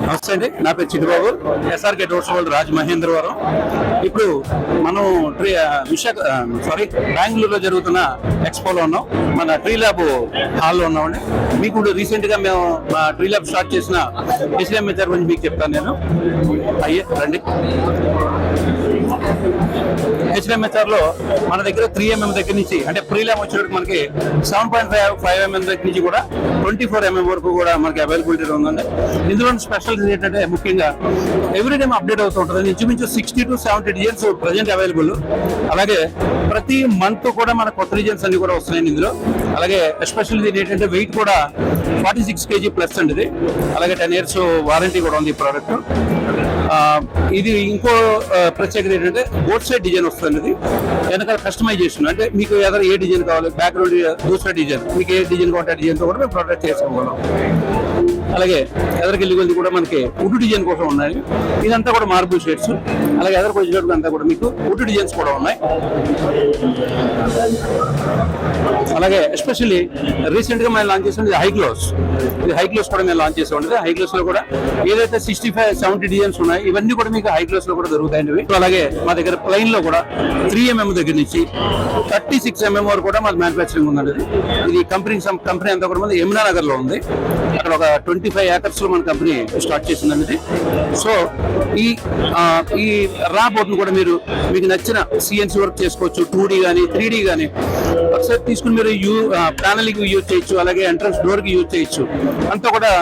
నమస్తే అండి. నా పేరు Chittubabu. SRK doors world Raj Mahendravaram ఇప్పుడు మనం ట్రీ విశాఖ సారీ బెంగళూరులో జరుగుతున్న ఎక్స్పోలో ఉన్నాం. మన ట్రీ ల్యాబ్ హాల్లో ఉన్నామండి. మీకు ఇప్పుడు రీసెంట్గా మేము మా ట్రీ ల్యాబ్ స్టార్ట్ చేసిన హెచ్డిఎం మెథడ్ గురించి మీకు చెప్తాను నేను. అయ్యే రండి. హెచ్ఎంఎస్ఆర్లో మన దగ్గర త్రీ ఎంఎం దగ్గర నుంచి అంటే ప్రీలామ్ వచ్చేటప్పుడు మనకి seven point five five MM దగ్గర నుంచి కూడా ట్వంటీ ఫోర్ ఎంఎం వరకు కూడా మనకి అవైలబిలిటీ ఉందండి. ఇందులో స్పెషల్ ఏంటంటే ముఖ్యంగా ఎవ్రీ టైం అప్డేట్ అవుతూ ఉంటుంది. ఇంచుమించు sixty to seventy designs present available అలాగే ప్రతి మంత్ కూడా మన కొత్త డిజైన్స్ అన్ని కూడా వస్తున్నాయి ఇందులో. అలాగే ఎస్పెషల్ ఇది ఏంటంటే వెయిట్ కూడా ఫార్టీ సిక్స్ కేజీ ప్లస్ అండి ఇది. అలాగే టెన్ ఇయర్స్ వారంటీ కూడా ఉంది ఈ ప్రోడక్ట్ ఇది ఇంకో ప్రత్యేకత ఏంటంటే బోట్ సైడ్ డిజైన్ వస్తుంది. ఇది వెనకాల కస్టమైజేషన్ అంటే మీకు ఎదర ఏ డిజైన్ కావాలి? బ్యాక్గ్రౌండ్ దూసరా డిజైన్ మీకు ఏ డిజైన్ కావాలి డిజైన్తో కూడా మేము ప్రొడక్ట్ చేసుకోగలం. అలాగే ఎదరికి కొద్ది కూడా మనకి వుడ్ డిజైన్ కోసం ఉన్నాయి. ఇదంతా కూడా మార్బుల్ షేడ్స్ అలాగే ఎదరికి వచ్చినప్పుడు అంతా కూడా మీకు వుడ్ డిజైన్స్ కూడా ఉన్నాయి. అలాగే ఎస్పెషల్లీ రీసెంట్గా మేము లాంచ్ చేసిన హై గ్లోస్ ఇది హై గ్లోస్ కూడా మేము లాంచ్ చేసే ఉంటుంది హై గ్లోస్లో కూడా ఏదైతే సిక్స్టీ ఫైవ్ సెవెంటీ డిజైన్స్ ఉన్నాయి ఇవన్నీ కూడా మీకు హై గ్లోస్లో కూడా దొరుకుతాయండి అలాగే మా దగ్గర ప్లైన్లో కూడా త్రీ ఎంఎం దగ్గర నుంచి థర్టీ సిక్స్ ఎంఎం వరకు కూడా మాది మ్యానుఫ్యాక్చరింగ్ ఉందండి ఇది. కంపెనీ కంపెనీ అంతా కూడా మన యమునా నగర్లో ఉంది. అక్కడ ఒక ట్వంటీ ఫైవ్ ఏకర్స్లో మన కంపెనీ స్టార్ట్ చేసిందండి ఇది సో ఈ ఈ రా బోర్డును కూడా మీరు మీకు నచ్చిన సిఎన్సి వర్క్ చేసుకోవచ్చు. టూ డి కానీ త్రీ డి కానీ ఒకసారి తీసుకుని మీరు యూ ప్యానల్కి యూజ్ చేయొచ్చు అలాగే ఎంట్రన్స్ డోర్కి యూజ్ చేయొచ్చు. అంతా కూడా